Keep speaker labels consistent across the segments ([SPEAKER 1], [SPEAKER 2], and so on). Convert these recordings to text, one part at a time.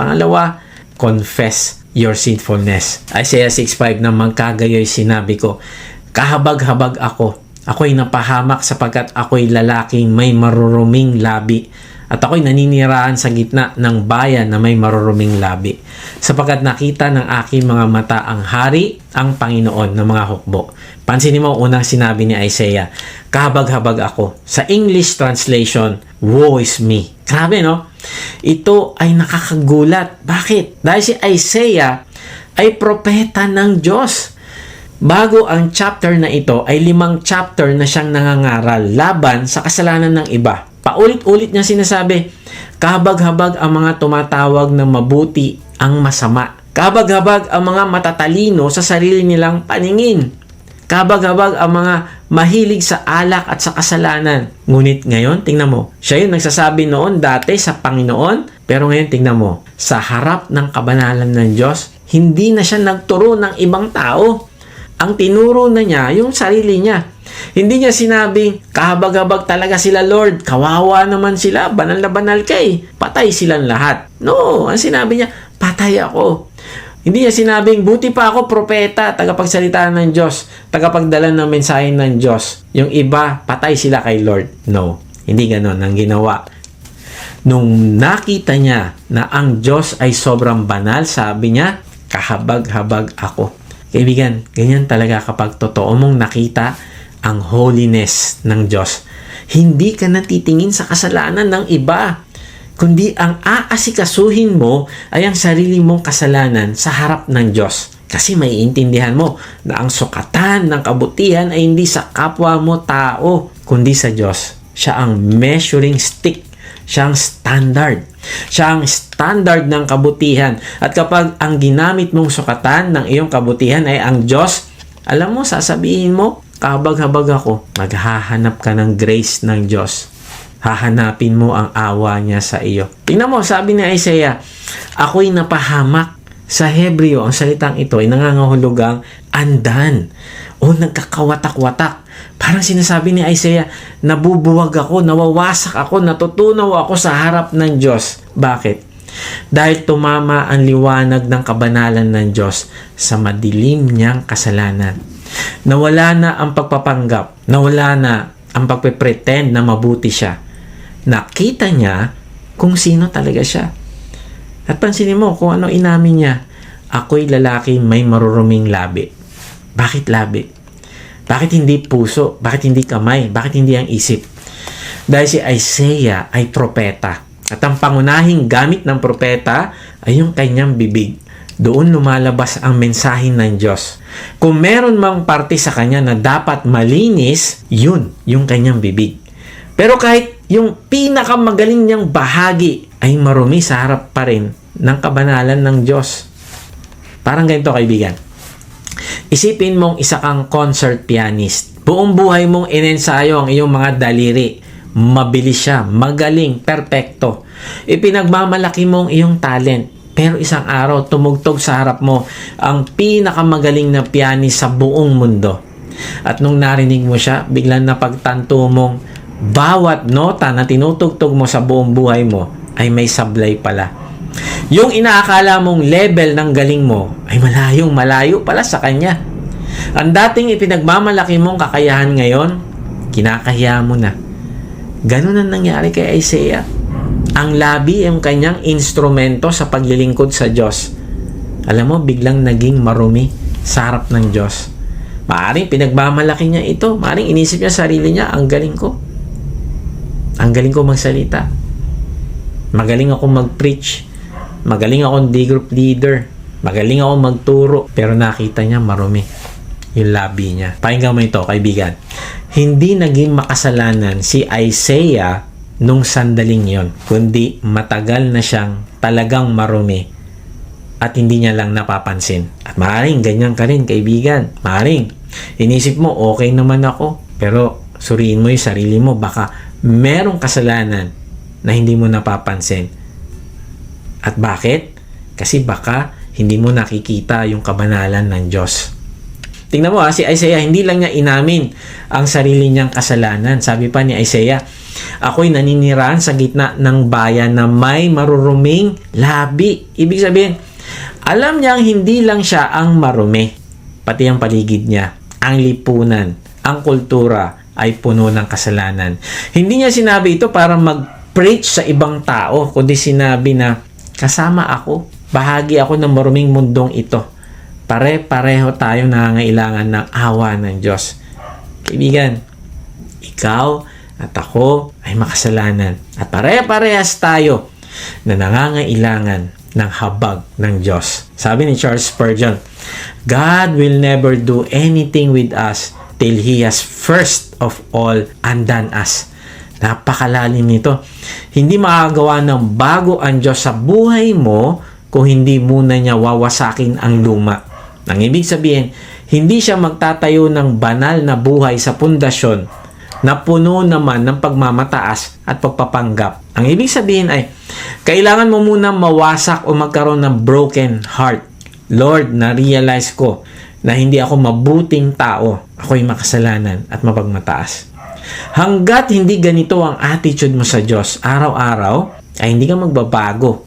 [SPEAKER 1] Pangalawa, confess your sinfulness. Isaiah 6.5 na magkagayoy sinabi ko, kahabag-habag ako. Ako'y napahamak sapagkat ako'y lalaking may maruruming labi at ako'y naninirahan sa gitna ng bayan na may maruruming labi sapagkat nakita ng aking mga mata ang hari, ang Panginoon ng mga hukbo. Pansinin mo unang sinabi ni Isaiah, kahabag-habag ako. Sa English translation, woe is me. Grabe no? Ito ay nakakagulat. Bakit? Dahil si Isaiah ay propeta ng Diyos. Bago ang chapter na ito ay limang chapter na siyang nangangaral laban sa kasalanan ng iba. Paulit-ulit niya sinasabi, kahabag-habag ang mga tumatawag na mabuti ang masama. Kahabag-habag ang mga matatalino sa sarili nilang paningin. Kabag-habag ang mga mahilig sa alak at sa kasalanan. Ngunit ngayon, tingnan mo, siya yung nagsasabi noon dati sa Panginoon, pero ngayon tingnan mo, sa harap ng kabanalan ng Diyos, hindi na siya nagturo ng ibang tao. Ang tinuro na niya, yung sarili niya. Hindi niya sinabing, kahabag-habag talaga sila Lord, kawawa naman sila, banal na banal kay, patay silang lahat. No, ang sinabi niya, patay ako. Hindi niya sinabing, buti pa ako propeta, tagapagsalita ng Diyos, tagapagdala ng mensahe ng Diyos. Yung iba, patay sila kay Lord. No, hindi ganon ang ginawa. Nung nakita niya na ang Diyos ay sobrang banal, sabi niya, kahabag-habag ako. Kaibigan, ganyan talaga kapag totoo mong nakita ang holiness ng Diyos. Hindi ka natitingin sa kasalanan ng iba kundi ang aasikasuhin mo ay ang sarili mong kasalanan sa harap ng Diyos. Kasi maiintindihan mo na ang sukatan ng kabutihan ay hindi sa kapwa mo tao, kundi sa Diyos. Siya ang measuring stick. Siya ang standard. Siya ang standard ng kabutihan. At kapag ang ginamit mong sukatan ng iyong kabutihan ay ang Diyos, alam mo, sasabihin mo, kabag-habag ako, maghahanap ka ng grace ng Diyos hahanapin mo ang awa niya sa iyo. Tingnan mo, sabi ni Isaiah, ako'y napahamak. Sa Hebreo, ang salitang ito ay nangangahulugang andan o nagkakawatak-watak. Parang sinasabi ni Isaiah, nabubuwag ako, nawawasak ako, natutunaw ako sa harap ng Diyos. Bakit? Dahil tumama ang liwanag ng kabanalan ng Diyos sa madilim niyang kasalanan. Nawala na ang pagpapanggap, nawala na ang pagpe-pretend na mabuti siya nakita niya kung sino talaga siya. At pansinin mo kung ano inamin niya. Ako'y lalaki may maruruming labi. Bakit labi? Bakit hindi puso? Bakit hindi kamay? Bakit hindi ang isip? Dahil si Isaiah ay propeta. At ang pangunahing gamit ng propeta ay yung kanyang bibig. Doon lumalabas ang mensahe ng Diyos. Kung meron mang parte sa kanya na dapat malinis, yun, yung kanyang bibig. Pero kahit yung pinakamagaling niyang bahagi ay marumi sa harap pa rin ng kabanalan ng Diyos. Parang ganito kaibigan. Isipin mong isa kang concert pianist. Buong buhay mong inensayo ang iyong mga daliri. Mabilis siya, magaling, perpekto. Ipinagmamalaki mong iyong talent. Pero isang araw, tumugtog sa harap mo ang pinakamagaling na pianist sa buong mundo. At nung narinig mo siya, biglang napagtanto mong bawat nota na tinutugtog mo sa buong buhay mo ay may sablay pala. Yung inaakala mong level ng galing mo ay malayong malayo pala sa kanya. Ang dating ipinagmamalaki mong kakayahan ngayon, kinakahiya mo na. Ganun ang nangyari kay Isaiah. Ang labi ang kanyang instrumento sa paglilingkod sa Diyos. Alam mo, biglang naging marumi sa harap ng Diyos. Maaring pinagmamalaki niya ito. Maaring inisip niya sarili niya, ang galing ko ang galing ko magsalita. Magaling ako mag-preach. Magaling ako di group leader. Magaling ako magturo. Pero nakita niya marumi yung labi niya. Pakinggan mo ito, kaibigan. Hindi naging makasalanan si Isaiah nung sandaling yon, kundi matagal na siyang talagang marumi at hindi niya lang napapansin. At maaaring ganyan ka rin, kaibigan. Maaaring. Inisip mo, okay naman ako. Pero suriin mo yung sarili mo. Baka merong kasalanan na hindi mo napapansin. At bakit? Kasi baka hindi mo nakikita yung kabanalan ng Diyos. Tingnan mo ha, si Isaiah, hindi lang niya inamin ang sarili niyang kasalanan. Sabi pa ni Isaiah, Ako'y naninirahan sa gitna ng bayan na may maruruming labi. Ibig sabihin, alam niyang hindi lang siya ang marumi, pati ang paligid niya, ang lipunan, ang kultura ay puno ng kasalanan. Hindi niya sinabi ito para mag-preach sa ibang tao, kundi sinabi na kasama ako, bahagi ako ng maruming mundong ito. Pare-pareho tayong nangangailangan ng awa ng Diyos. Kaibigan, ikaw at ako ay makasalanan. At pare-parehas tayo na nangangailangan ng habag ng Diyos. Sabi ni Charles Spurgeon, God will never do anything with us till He has first of all undone us. Napakalalim nito. Hindi makagawa ng bago ang Diyos sa buhay mo kung hindi muna niya wawasakin ang luma. Ang ibig sabihin, hindi siya magtatayo ng banal na buhay sa pundasyon na puno naman ng pagmamataas at pagpapanggap. Ang ibig sabihin ay, kailangan mo muna mawasak o magkaroon ng broken heart. Lord, na-realize ko na hindi ako mabuting tao. Ako'y makasalanan at mapagmataas. Hanggat hindi ganito ang attitude mo sa Diyos araw-araw, ay hindi ka magbabago.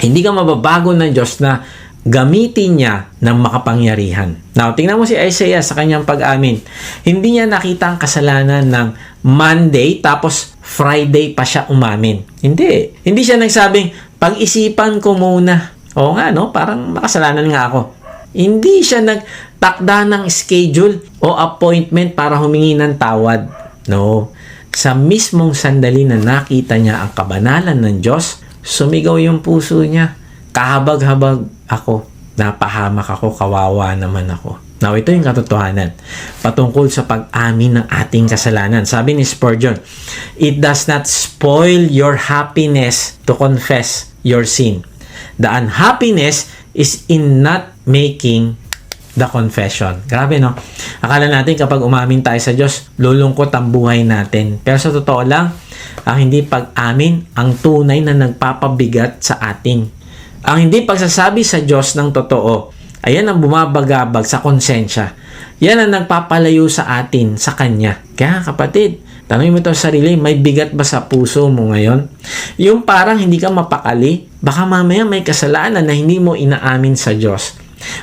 [SPEAKER 1] Hindi ka mababago ng Diyos na gamitin niya ng makapangyarihan. Now, tingnan mo si Isaiah sa kanyang pag-amin. Hindi niya nakita ang kasalanan ng Monday tapos Friday pa siya umamin. Hindi. Hindi siya nagsabing, pag-isipan ko muna. Oo nga, no? Parang makasalanan nga ako. Hindi siya nagtakda ng schedule o appointment para humingi ng tawad. No. Sa mismong sandali na nakita niya ang kabanalan ng Diyos, sumigaw yung puso niya. Kahabag-habag ako. Napahamak ako, kawawa naman ako. Now, ito yung katotohanan patungkol sa pag-amin ng ating kasalanan. Sabi ni Spurgeon, It does not spoil your happiness to confess your sin. The unhappiness is in not making the confession. Grabe, no? Akala natin kapag umamin tayo sa Diyos, lulungkot ang buhay natin. Pero sa totoo lang, ang hindi pag-amin, ang tunay na nagpapabigat sa atin. Ang hindi pagsasabi sa Diyos ng totoo, ayan ang bumabagabag sa konsensya. Yan ang nagpapalayo sa atin, sa Kanya. Kaya kapatid, tanongin mo ito sa sarili, may bigat ba sa puso mo ngayon? Yung parang hindi ka mapakali, baka mamaya may kasalanan na hindi mo inaamin sa Diyos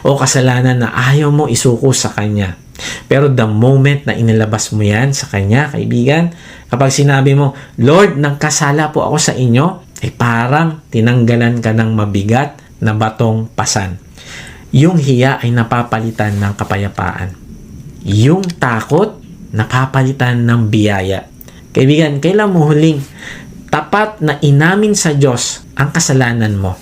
[SPEAKER 1] o kasalanan na ayaw mo isuko sa Kanya. Pero the moment na inilabas mo yan sa Kanya, kaibigan, kapag sinabi mo, Lord, nagkasala po ako sa inyo, ay parang tinanggalan ka ng mabigat na batong pasan. Yung hiya ay napapalitan ng kapayapaan. Yung takot, napapalitan ng biyaya. Kaibigan, kailan mo huling tapat na inamin sa Diyos ang kasalanan mo?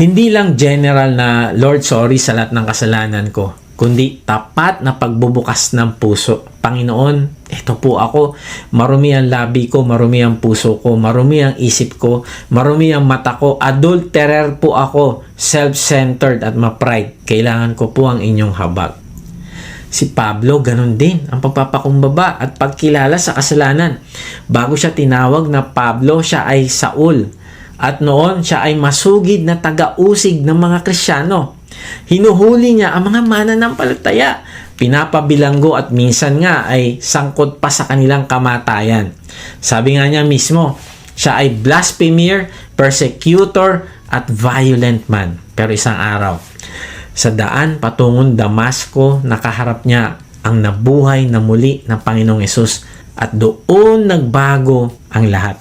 [SPEAKER 1] Hindi lang general na, Lord, sorry sa lahat ng kasalanan ko, kundi tapat na pagbubukas ng puso. Panginoon, ito po ako, marumi ang labi ko, marumi ang puso ko, marumi ang isip ko, marumi ang mata ko, adulterer po ako, self-centered at ma-pride. Kailangan ko po ang inyong habag. Si Pablo, ganun din ang pagpapakumbaba at pagkilala sa kasalanan. Bago siya tinawag na Pablo, siya ay Saul. At noon, siya ay masugid na taga-usig ng mga Krisyano. Hinuhuli niya ang mga mananampalataya. Pinapabilanggo at minsan nga ay sangkot pa sa kanilang kamatayan. Sabi nga niya mismo, siya ay blasphemer, persecutor, at violent man. Pero isang araw, sa daan patungong Damasco, nakaharap niya ang nabuhay na muli ng Panginoong Yesus at doon nagbago ang lahat.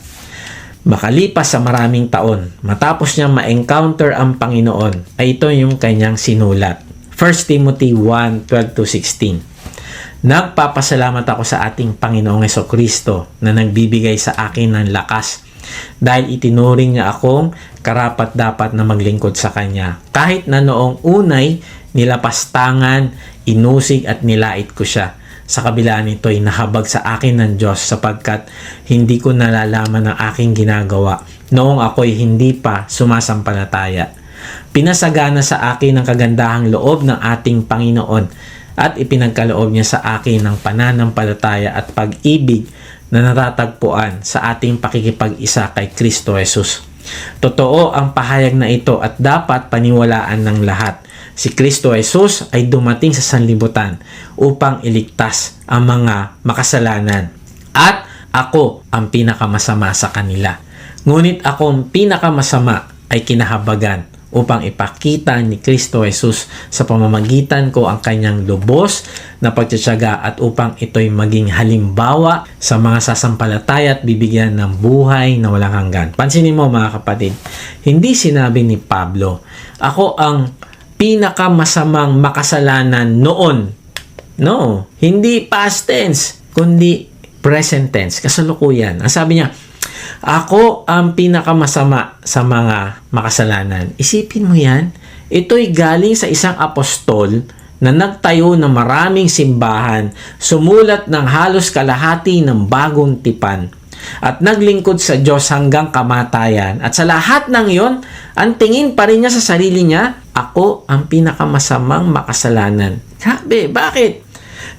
[SPEAKER 1] Makalipas sa maraming taon, matapos niya ma-encounter ang Panginoon, ay ito yung kanyang sinulat. 1 Timothy 1, 12-16 Nagpapasalamat ako sa ating Panginoong Yeso Kristo na nagbibigay sa akin ng lakas dahil itinuring niya akong karapat dapat na maglingkod sa Kanya. Kahit na noong unay, nilapastangan, inusig at nilait ko siya. Sa kabila nito ay nahabag sa akin ng Diyos sapagkat hindi ko nalalaman ang aking ginagawa noong ako'y hindi pa sumasampalataya. Pinasagana sa akin ang kagandahang loob ng ating Panginoon at ipinagkaloob niya sa akin ng pananampalataya at pag-ibig na natatagpuan sa ating pakikipag-isa kay Kristo Jesus. Totoo ang pahayag na ito at dapat paniwalaan ng lahat. Si Kristo Jesus ay dumating sa sanlibutan upang iligtas ang mga makasalanan. At ako ang pinakamasama sa kanila. Ngunit ako ang pinakamasama ay kinahabagan upang ipakita ni Kristo Jesus sa pamamagitan ko ang kanyang lubos na pagtsatsaga at upang ito'y maging halimbawa sa mga sasampalataya at bibigyan ng buhay na walang hanggan. Pansinin mo mga kapatid, hindi sinabi ni Pablo, ako ang pinakamasamang makasalanan noon. No, hindi past tense, kundi present tense, kasalukuyan. Ang sabi niya, ako ang pinakamasama sa mga makasalanan. Isipin mo yan. Ito'y galing sa isang apostol na nagtayo ng maraming simbahan, sumulat ng halos kalahati ng bagong tipan, at naglingkod sa Diyos hanggang kamatayan. At sa lahat ng iyon, ang tingin pa rin niya sa sarili niya, ako ang pinakamasamang makasalanan. Sabi, bakit?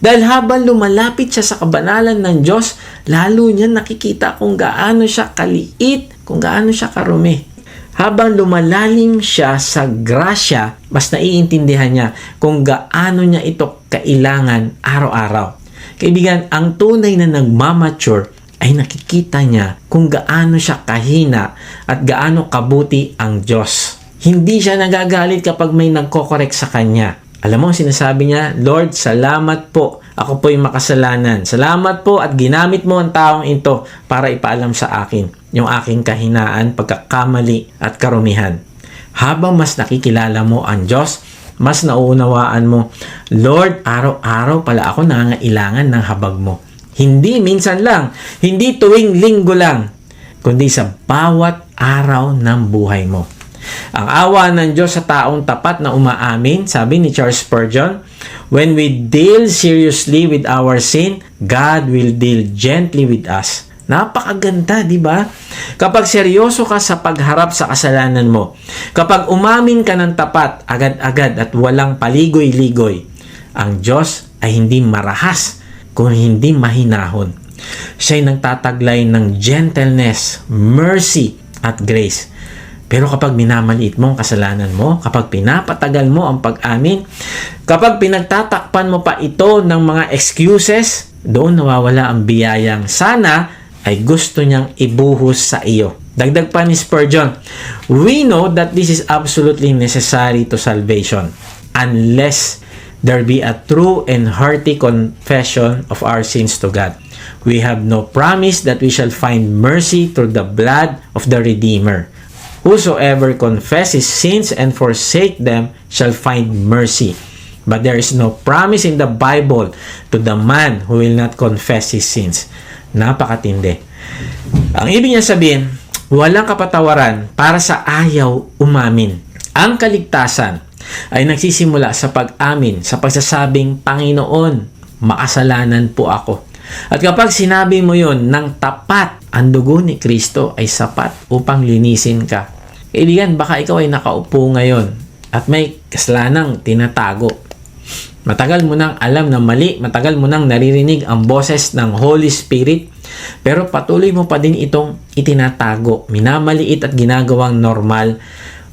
[SPEAKER 1] Dahil habang lumalapit siya sa kabanalan ng Diyos, lalo niya nakikita kung gaano siya kaliit, kung gaano siya karumi. Habang lumalalim siya sa grasya, mas naiintindihan niya kung gaano niya ito kailangan araw-araw. Kaibigan, ang tunay na nagmamature ay nakikita niya kung gaano siya kahina at gaano kabuti ang Diyos. Hindi siya nagagalit kapag may nagkokorek sa kanya. Alam mo, sinasabi niya, Lord, salamat po. Ako po'y makasalanan. Salamat po at ginamit mo ang taong ito para ipaalam sa akin yung aking kahinaan, pagkakamali at karumihan. Habang mas nakikilala mo ang Diyos, mas nauunawaan mo, Lord, araw-araw pala ako nangangailangan ng habag mo. Hindi minsan lang, hindi tuwing linggo lang, kundi sa bawat araw ng buhay mo. Ang awa ng Diyos sa taong tapat na umaamin, sabi ni Charles Spurgeon, when we deal seriously with our sin, God will deal gently with us. Napakaganda, di ba? Kapag seryoso ka sa pagharap sa kasalanan mo, kapag umamin ka ng tapat, agad-agad at walang paligoy-ligoy, ang Diyos ay hindi marahas kung hindi mahinahon. Siya'y nagtataglay ng gentleness, mercy, at grace. Pero kapag minamaliit mo ang kasalanan mo, kapag pinapatagal mo ang pag-amin, kapag pinagtatakpan mo pa ito ng mga excuses, doon nawawala ang biyayang sana ay gusto niyang ibuhos sa iyo. Dagdag pa ni Spurgeon, we know that this is absolutely necessary to salvation unless there be a true and hearty confession of our sins to God. We have no promise that we shall find mercy through the blood of the Redeemer. Whosoever confesses sins and forsake them shall find mercy. But there is no promise in the Bible to the man who will not confess his sins. Napakatindi. Ang ibig niya sabihin, walang kapatawaran para sa ayaw umamin. Ang kaligtasan ay nagsisimula sa pag-amin, sa pagsasabing, Panginoon, makasalanan po ako. At kapag sinabi mo yon ng tapat, ang dugo ni Kristo ay sapat upang linisin ka. Kaibigan, baka ikaw ay nakaupo ngayon at may kasalanang tinatago. Matagal mo nang alam na mali, matagal mo nang naririnig ang boses ng Holy Spirit, pero patuloy mo pa din itong itinatago, minamaliit at ginagawang normal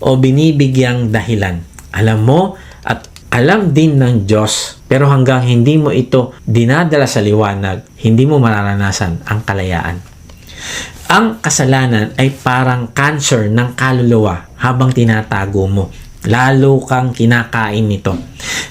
[SPEAKER 1] o binibigyang dahilan. Alam mo at alam din ng Diyos, pero hanggang hindi mo ito dinadala sa liwanag, hindi mo mararanasan ang kalayaan. Ang kasalanan ay parang cancer ng kaluluwa habang tinatago mo. Lalo kang kinakain nito.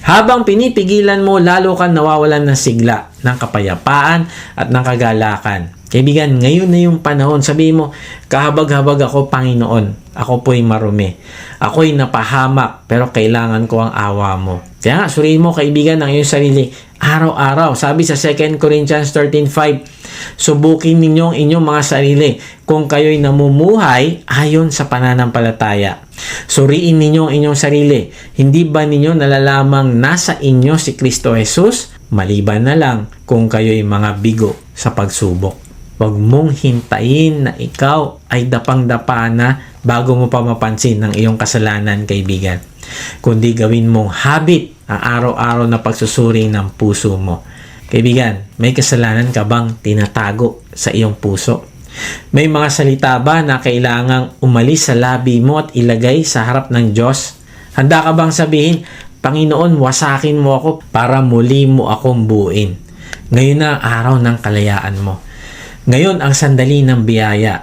[SPEAKER 1] Habang pinipigilan mo, lalo kang nawawalan ng sigla, ng kapayapaan at ng kagalakan. Kaibigan, ngayon na yung panahon. Sabi mo, kahabag-habag ako, Panginoon. Ako po'y marumi. Ako'y napahamak, pero kailangan ko ang awa mo. Kaya nga, suriin mo, kaibigan, ng iyong sarili. Araw-araw. Sabi sa 2 Corinthians 13.5, Subukin ninyo ang inyong mga sarili kung kayo'y namumuhay ayon sa pananampalataya. Suriin ninyo ang inyong sarili. Hindi ba ninyo nalalamang nasa inyo si Kristo Jesus? Maliban na lang kung kayo'y mga bigo sa pagsubok. Huwag mong hintayin na ikaw ay dapang-dapa na bago mo pa mapansin ng iyong kasalanan, kaibigan. Kundi gawin mong habit ang araw-araw na pagsusuri ng puso mo. Kaibigan, may kasalanan ka bang tinatago sa iyong puso? May mga salita ba na kailangang umalis sa labi mo at ilagay sa harap ng Diyos? Handa ka bang sabihin, Panginoon, wasakin mo ako para muli mo akong buuin. Ngayon na araw ng kalayaan mo. Ngayon ang sandali ng biyaya.